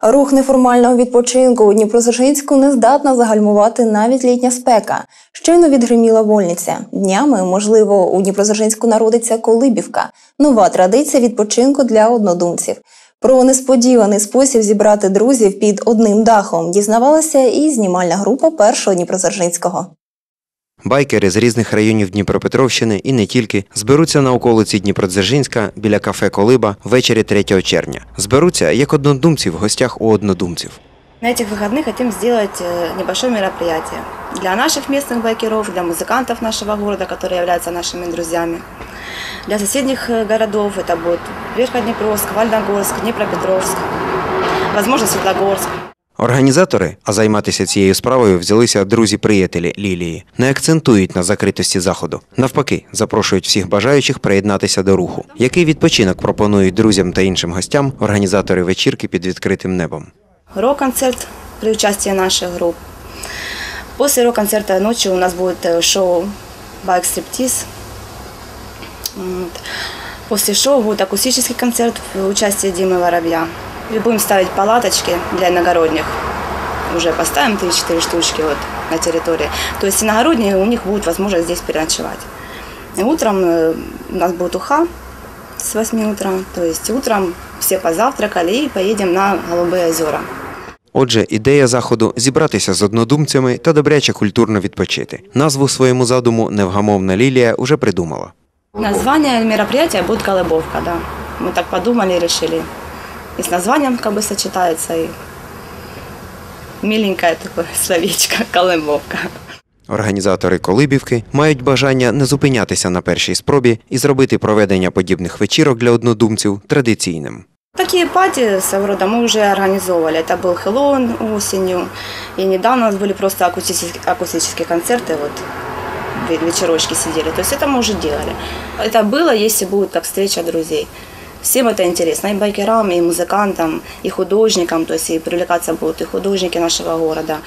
Рух неформального відпочинку у Дніпродзержинську не здатна загальмувати навіть літня спека. Щойно відгриміла вольниця. Днями, можливо, у Дніпродзержинську народиться колибівка – нова традиція відпочинку для однодумців. Про несподіваний спосіб зібрати друзів під одним дахом дізнавалася і знімальна група першого Дніпродзержинського. Байкери з різних районів Дніпропетровщини і не тільки зберуться на околиці Дніпродзержинська біля кафе Колиба ввечері 3 червня. Зберуться як однодумці в гостях у однодумців. На этих выходных хотим сделать э, небольшое мероприятие для наших местных байкеров, для музыкантов нашего города, которые являются нашими друзьями. Для соседних э, городов это будет Верходнепровск, Вальдогорск, Днепропетровск, возможно, Светлогорск. Організатори, а займатися цією справою взялися друзі-приятелі Лілії, не акцентують на закритості заходу. Навпаки, запрошують всіх бажаючих приєднатися до руху. Який відпочинок пропонують друзям та іншим гостям організатори вечірки під відкритим небом. Рок-концерт при участии наших групп. После рок-концерта ночью у нас будет э, шоу «Байк стриптиз». Вот. После шоу будет акустический концерт в участии Димы Воробья. И будем ставить палаточки для иногородних. Уже поставим 3-4 штучки вот на территории. То есть иногородние, у них будет возможность здесь переночевать. И утром э, у нас будет уха с 8 утра. То есть утром все позавтракали и поедем на Голубые озера. Отже, ідея заходу зібратися з однодумцями та добряче культурно відпочити. Назву своєму задуму невгамовна Лілія уже придумала. Название мероприятия будет «Колыбовка», да. Мы так подумали и решили. И с названием как бы сочетается, и миленькое такое словечко «Колыбовка». Організатори Колибівки мають бажання не зупинятися на першій спробі і зробити проведення подібних вечірок для однодумців традиційним. Такие пати своего рода мы уже организовывали. Это был Хэллоуин осенью. И недавно у нас были просто акустические, акустические концерты, вот ве- вечерочки сидели. То есть это мы уже делали. Это было, если будет как встреча друзей. Всем это интересно, и байкерам, и музыкантам, и художникам, то есть и привлекаться будут и художники нашего города.